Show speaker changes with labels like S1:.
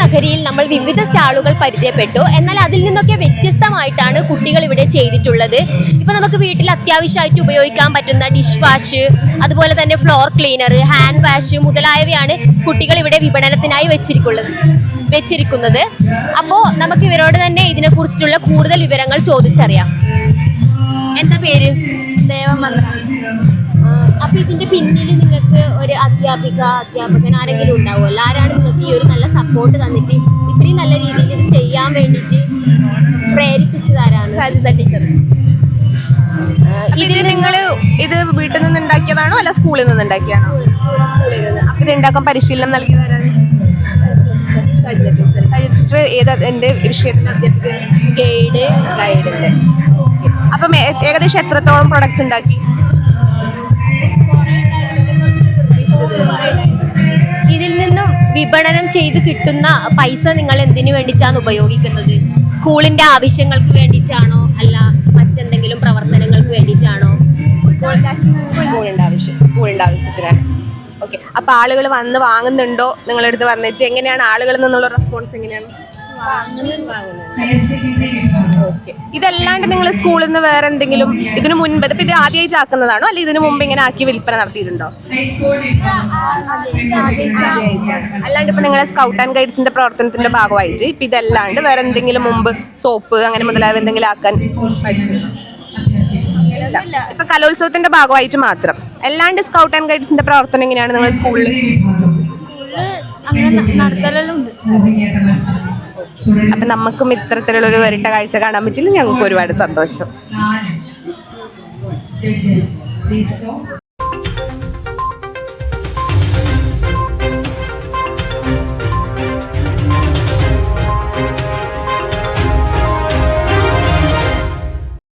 S1: നഗരിയിൽ നമ്മൾ വിവിധ സ്റ്റാളുകൾ പരിചയപ്പെട്ടു. എന്നാൽ അതിൽ നിന്നൊക്കെ വ്യത്യസ്തമായിട്ടാണ് കുട്ടികൾ ഇവിടെ ചെയ്തിട്ടുള്ളത്. ഇപ്പൊ നമുക്ക് വീട്ടിൽ അത്യാവശ്യമായിട്ട് ഉപയോഗിക്കാൻ പറ്റുന്ന ഡിഷ് വാഷ് അതുപോലെ തന്നെ ഫ്ലോർ ക്ലീനർ ഹാൻഡ് വാഷ് മുതലായവയാണ് കുട്ടികൾ ഇവിടെ വിപണനത്തിനായി വെച്ചിരിക്കുന്നത് വെച്ചിരിക്കുന്നത്. അപ്പോൾ നമുക്ക് ഇവരോട് തന്നെ ഇതിനെ കുറിച്ചിട്ടുള്ള കൂടുതൽ വിവരങ്ങൾ ചോദിച്ചറിയാം. എന്താ പേര്?
S2: ദേവമന്ത്ര
S1: അപ്പൊ ഇതിന്റെ പിന്നിൽ നിങ്ങൾക്ക് ഒരു അധ്യാപിക അധ്യാപകൻ ആരെങ്കിലും ഉണ്ടാവുമല്ലോ? ആരാണ് സപ്പോർട്ട് തന്നിട്ട് ഇത്രയും നല്ല രീതിയിൽ ഇത് ചെയ്യാൻ വേണ്ടിയിട്ട് പ്രേരിപ്പിച്ചതാരാണ്?
S2: സരിത ടീച്ചർ.
S3: ഇത് നിങ്ങൾ ഇത് വീട്ടിൽ നിന്ന് ഉണ്ടാക്കിയതാണോ അല്ല സ്കൂളിൽ നിന്ന് ഉണ്ടാക്കിയതാണോ സ്കൂളിൽ നിന്ന് അപ്പൊ ഇത് ഉണ്ടാക്കാൻ പരിശീലനം നൽകിയതാരാണ്? സജിത ടീച്ചർ. സരിത ടീച്ചർ ഏതാ എന്റെ വിഷയത്തിന്റെ അധ്യാപിക
S2: ഗൈഡ്.
S3: ഗൈഡിന്റെ. അപ്പം ഏകദേശം എത്രത്തോളം പ്രൊഡക്റ്റ് ഉണ്ടാക്കി?
S1: വിപണനം ചെയ്ത് കിട്ടുന്ന പൈസ നിങ്ങൾ എന്തിനു വേണ്ടിയിട്ടാണ് ഉപയോഗിക്കുന്നത്? സ്കൂളിന്റെ ആവശ്യങ്ങൾക്ക് വേണ്ടിയിട്ടാണോ? അല്ല മറ്റെന്തെങ്കിലും പ്രവർത്തനങ്ങൾക്ക് വേണ്ടിയിട്ടാണോ?
S3: സ്കൂളിന്റെ ആവശ്യം സ്കൂളിന്റെ ആവശ്യത്തിനാണ് ഓക്കെ അപ്പൊ ആളുകൾ വന്ന് വാങ്ങുന്നുണ്ടോ? നിങ്ങളെടുത്ത് വന്നിട്ട് എങ്ങനെയാണ് ആളുകളിൽ നിന്നുള്ള റെസ്പോൺസ് എങ്ങനെയാണ്? ഇതല്ലാണ്ട് നിങ്ങൾ സ്കൂളിൽ നിന്ന് വേറെ എന്തെങ്കിലും ഇതിനു മുൻപ് ഇപ്പൊ ഇത് ആദ്യമായിട്ട് ആക്കുന്നതാണോ അല്ലെ ഇതിനു മുമ്പ് ഇങ്ങനെ ആക്കി വിൽപ്പന നടത്തിയിട്ടുണ്ടോ. അല്ലാണ്ട് ഇപ്പൊ നിങ്ങളെ സ്കൗട്ട് ആൻഡ് ഗൈഡ്സിന്റെ പ്രവർത്തനത്തിന്റെ ഭാഗമായിട്ട് ഇപ്പൊ ഇതല്ലാണ്ട് വേറെ എന്തെങ്കിലും മുമ്പ് സോപ്പ് അങ്ങനെ മുതലായവ എന്തെങ്കിലും ആക്കാൻ. ഇപ്പൊ കലോത്സവത്തിന്റെ ഭാഗമായിട്ട് മാത്രം. അല്ലാണ്ട് സ്കൗട്ട് ആൻഡ് ഗൈഡ്സിന്റെ പ്രവർത്തനം എങ്ങനെയാണ് നിങ്ങളുടെ സ്കൂളിൽ
S2: സ്കൂളിൽ അങ്ങനെ നടത്തലുണ്ട്. നടത്തലെല്ലാം ഉണ്ട്
S3: അപ്പൊ നമുക്കും ഇത്തരത്തിലുള്ള ഒരു വരട്ട കാഴ്ച കാണാൻ പറ്റില്ല ഞങ്ങൾക്ക് ഒരുപാട് സന്തോഷം.